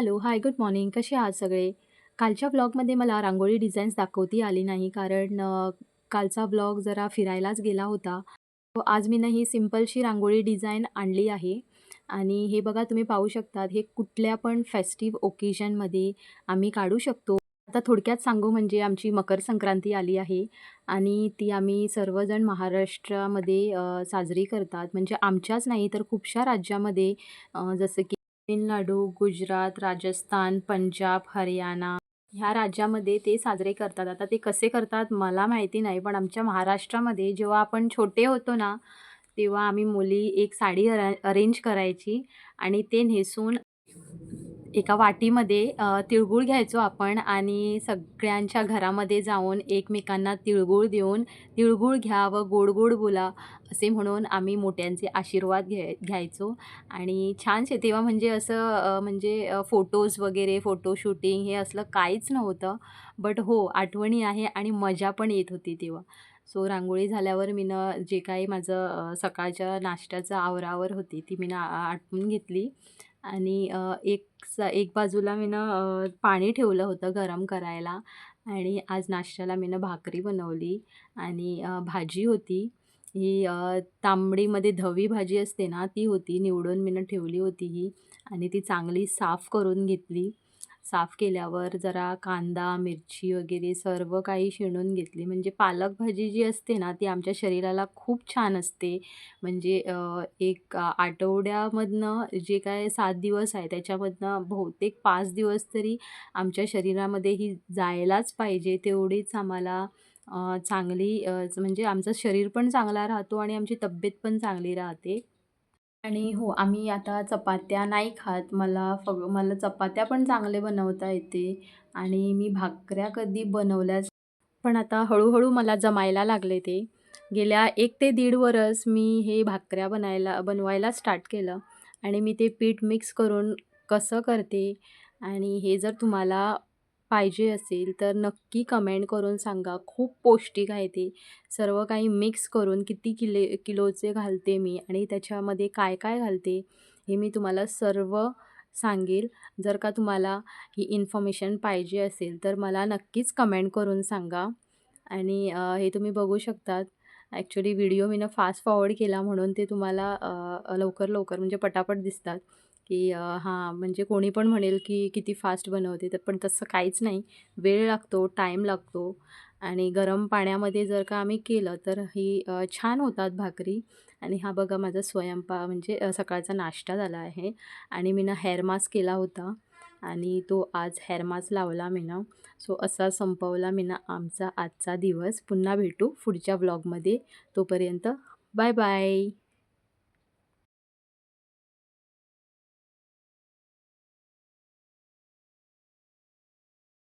Hello, हाय, good morning. कसे आहात सगळे? कालच्या ब्लॉगमध्ये मला रांगोळी डिझाईन्स दाखवती आली नाही कारण कालचा ब्लॉग जरा फिरायलाच गेला होता. तो आज मी ना ही सिंपलशी रांगोळी डिझाईन आणली आहे आणि हे बघा तुम्ही पाहू शकतात हे कुठल्या पण फेस्टिव्ह ओकेजनमध्ये आम्ही काढू शकतो. आता थोडक्यात सांगू म्हणजे आमची मकर संक्रांती आली आहे आणि ती आम्ही सर्वजण महाराष्ट्रामध्ये साजरी करतात. म्हणजे आमच्याच नाही तर खूपशा राज्यामध्ये जसं की तामिळनाडू, गुजरात, राजस्थान, पंजाब, हरियाणा ह्या राज्यामध्ये ते साजरे करतात. आता ते कसे करतात मला माहिती नाही, पण आमच्या महाराष्ट्रामध्ये जेव्हा आपण छोटे होतो ना, तेव्हा आम्ही मुली एक साडी अरा अरेंज करायची आणि ते नेसून एका वाटीमध्ये तिळगुळ तिळगूळ घ्यायचो आपण आणि सगळ्यांच्या घरामध्ये जाऊन एकमेकांना तिळगूळ देऊन, "तिळगूळ घ्या व गोड-गोड बोला" असे म्हणून आम्ही मोठ्यांचे आशीर्वाद घ्याय घ्यायचो आणि छानसे तेव्हा म्हणजे असं म्हणजे फोटोज वगैरे, फोटो शूटिंग हे असलं काहीच नव्हतं. बट हो, आठवणी आहे आणि मजा पण येत होती तेव्हा. सो रांगोळी झाल्यावर मीनं जे काही माझं सकाळच्या नाश्त्याचं आवरावर होती ती मीनं आ आटपून घेतली आणि एक स एक बाजूला मी ना पाणी ठेवलं होतं गरम करायला आणि आज नाश्त्याला मीनं भाकरी बनवली आणि भाजी होती. ही तांबडीमध्ये धवी भाजी असते ना, ती होती. निवडून मीनं ठेवली होती ही आणि ती चांगली साफ करून घेतली. साफ केल्यावर जरा कांदा, मिरची वगैरे सर्व काही शिणून घेतली. म्हणजे पालक भाजी जी असते ना, ती आमच्या शरीराला खूप छान असते. म्हणजे एक आठवड्यामधनं जे काय सात दिवस आहे, त्याच्यामधनं बहुतेक पाच दिवस तरी आमच्या शरीरामध्ये ही जायलाच पाहिजे. तेवढीच आम्हाला चांगली म्हणजे आमचं शरीर पण चांगला राहतो आणि आमची तब्येत पण चांगली राहते. आणि हो, आम्ही आता चपात्या नाही खात. मला फक मला चपात्या पण चांगले बनवता येते आणि मी भाकऱ्या कधी बनवल्याच पण आता हळूहळू मला जमायला लागले ते. गेल्या 1 ते दीड वरस मी हे भाकऱ्या बनायला बनवायला स्टार्ट केलं आणि मी ते पीठ मिक्स करून कसं करते आणि हे जर तुम्हाला पाहिजे असेल तर नक्की कमेंट करून सांगा. खूप पौष्टिक आहे ते. सर्व काही मिक्स करून किती किले किलोचे घालते मी आणि त्याच्यामध्ये काय-काय घालते हे मी तुम्हाला सर्व सांगेल. जर का तुम्हाला ही इन्फॉर्मेशन पाहिजे असेल तर मला नक्कीच कमेंट करून सांगा आणि हे तुम्ही बघू शकतात. ॲक्च्युली व्हिडिओ मीनं फास्ट फॉरवर्ड केला म्हणून ते तुम्हाला लवकर-लवकर म्हणजे पटापट दिसतात, की हां, म्हणजे कोणी पण म्हणेल, की किती फास्ट बनवते. तर पण तसं काहीच नाही. वेळ लागतो, टाईम लागतो आणि गरम पाण्यामध्ये जर का आम्ही केलं तर ही छान होतात भाकरी आणि हा बघा माझा स्वयंपाक म्हणजे सकाळचा नाश्ता झाला आहे आणि मी ना हेअर मास्क केला होता आणि तो आज हेअर मास्क लावला मी ना सो असा संपवला मी ना आमचा आजचा दिवस. पुन्हा भेटू पुढच्या ब्लॉगमध्ये तोपर्यंत बाय बाय.